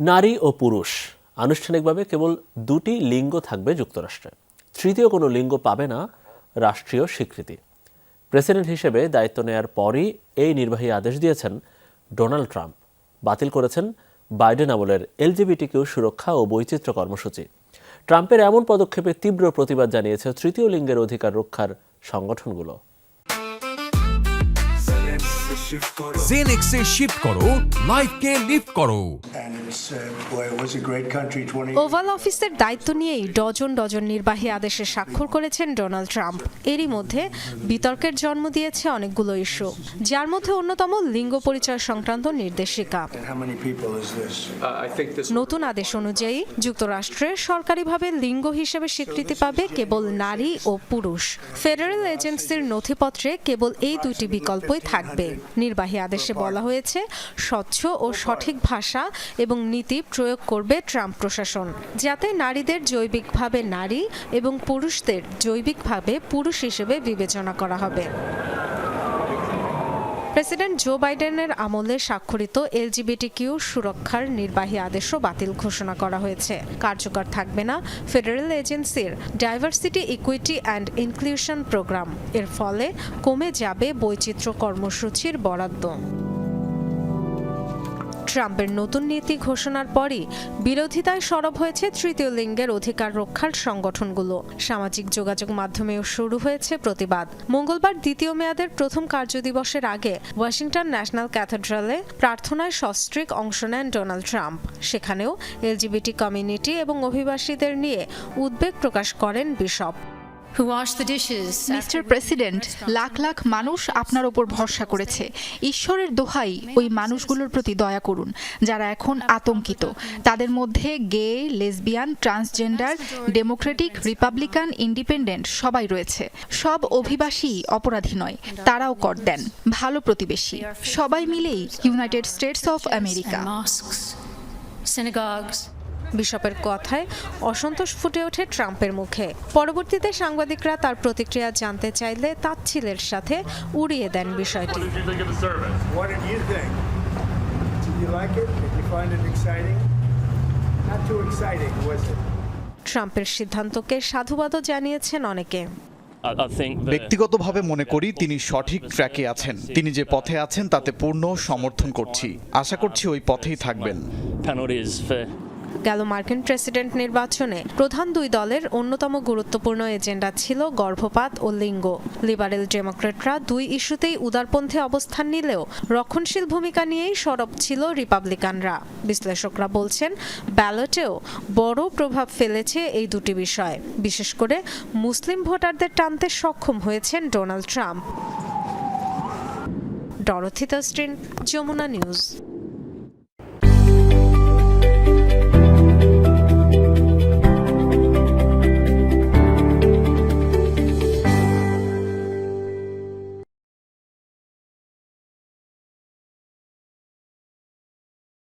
নারী ও পুরুষ, আনুষ্ঠানিকভাবে কেবল দুটি লিঙ্গ থাকবে যুক্তরাষ্ট্রে। তৃতীয় কোনো লিঙ্গ পাবে না রাষ্ট্রীয় স্বীকৃতি। প্রেসিডেন্ট হিসেবে দায়িত্ব নেয়ার পরই এই নির্বাহী আদেশ দিয়েছেন ডোনাল্ড ট্রাম্প। বাতিল করেছেন বাইডেন আমলের এলজিবিটিকিউ সুরক্ষা ও বৈচিত্র্য কর্মসূচি। ট্রাম্পের এমন পদক্ষেপে তীব্র প্রতিবাদ জানিয়েছে তৃতীয় লিঙ্গের অধিকার রক্ষার সংগঠনগুলো। জেনেক্সে শিফট করো লাইফকে লিফট করো and it was, uh, boy, it was a great country 20 oval অফিসের দায়িত্ব নিয়েই ডজন ডজন নির্বাহী আদেশে স্বাক্ষর করেছেন ডোনাল্ড ট্রাম্প। এরই মধ্যে বিতর্কের জন্ম দিয়েছে অনেকগুলো ইস্যু যার মধ্যে অন্যতম লিঙ্গ পরিচয় সংক্রান্ত নির্দেশিকা। This? নতুন আদেশ অনুযায়ী যুক্তরাষ্ট্রে সরকারিভাবে লিঙ্গ হিসেবে স্বীকৃতি পাবে কেবল নারী ও পুরুষ। ফেডারেল এজেন্সির নথিপত্রে কেবল এই দুইটি বিকল্পই থাকবে। নির্বাহী আদেশে বলা। হয়েছে স্বচ্ছ ও সঠিক ভাষা এবং নীতি প্রয়োগ করবে ট্রাম্প প্রশাসন। যাতে নারীদের জৈবিকভাবে নারী এবং পুরুষদের জৈবিকভাবে পুরুষ হিসেবে বিবেচনা করা হবে। প্রেসিডেন্ট জো বাইডেনের আমলে স্বাক্ষরিত এলজিবিটি কিউ সুরক্ষার নির্বাহী আদেশও বাতিল ঘোষণা করা হয়েছে। কার্যকর থাকবে না ফেডারেল এজেন্সির diversity equity and inclusion program. এর ফলে কমে যাবে বৈচিত্র্য কর্মসূচির বরাদ্দ। ট্রাম্পের নতুন নীতি ঘোষণার পরই বিরোধিতায় সরব হয়েছে তৃতীয় লিঙ্গের অধিকার রক্ষার সংগঠনগুলো। সামাজিক যোগাযোগ মাধ্যমেও শুরু হয়েছে প্রতিবাদ। মঙ্গলবার দ্বিতীয় মেয়াদের প্রথম কার্যদিবসের আগে ওয়াশিংটন ন্যাশনাল ক্যাথেড্রালে প্রার্থনায় সস্ত্রীক অংশ নেন ডোনাল্ড ট্রাম্প। সেখানেও এলজিবিটি কমিউনিটি এবং অভিবাসীদের নিয়ে উদ্বেগ প্রকাশ করেন bishop. Mister president lakh lakh মানুষ আপনার ওপর ভরসা করেছে। ঈশ্বরের দোহাই ওই মানুষগুলোর প্রতি দয়া করুন যারা এখন আতঙ্কিত। তাদের মধ্যে gay lesbian transgender democratic republican independent সবাই রয়েছে। সব অভিবাসী অপরাধী নয় তারাও কর দেন। ভালো প্রতিবেশী। সবাই মিলেই United States of America synagogues. বিশপের কথায় অসন্তোষ ফুটে ওঠে ট্রাম্পের মুখে। পরবর্তীতে সাংবাদিকরা তার প্রতিক্রিয়া জানতে চাইলে তাচ্ছিলের সাথে উড়িয়ে দেন বিষয়টি? ট্রাম্পের সিদ্ধান্তকে সাধুবাদও জানিয়েছেন অনেকে। ব্যক্তিগতভাবে মনে করি তিনি সঠিক ট্র্যাকে আছেন। তিনি যে পথে আছেন তাতে পূর্ণ সমর্থন করছি। আশা করছি ওই পথেই থাকবেন। গেল মার্কিন প্রেসিডেন্ট নির্বাচনে প্রধান দুই দলের অন্যতম গুরুত্বপূর্ণ এজেন্ডা ছিল গর্ভপাত ও লিঙ্গ। লিবারেল ডেমোক্রেটরা দুই ইস্যুতেই উদারপন্থী অবস্থান নিলেও রক্ষণশীল ভূমিকা নিয়েই সরব ছিল রিপাবলিকানরা। বিশ্লেষকরা বলছেন, ব্যালটেও বড় প্রভাব ফেলেছে এই দুটি বিষয়। বিশেষ করে মুসলিম ভোটারদের টানতে সক্ষম হয়েছেন ডোনাল্ড ট্রাম্প। ডরথি তাস্ট্রিন যমুনা নিউজ।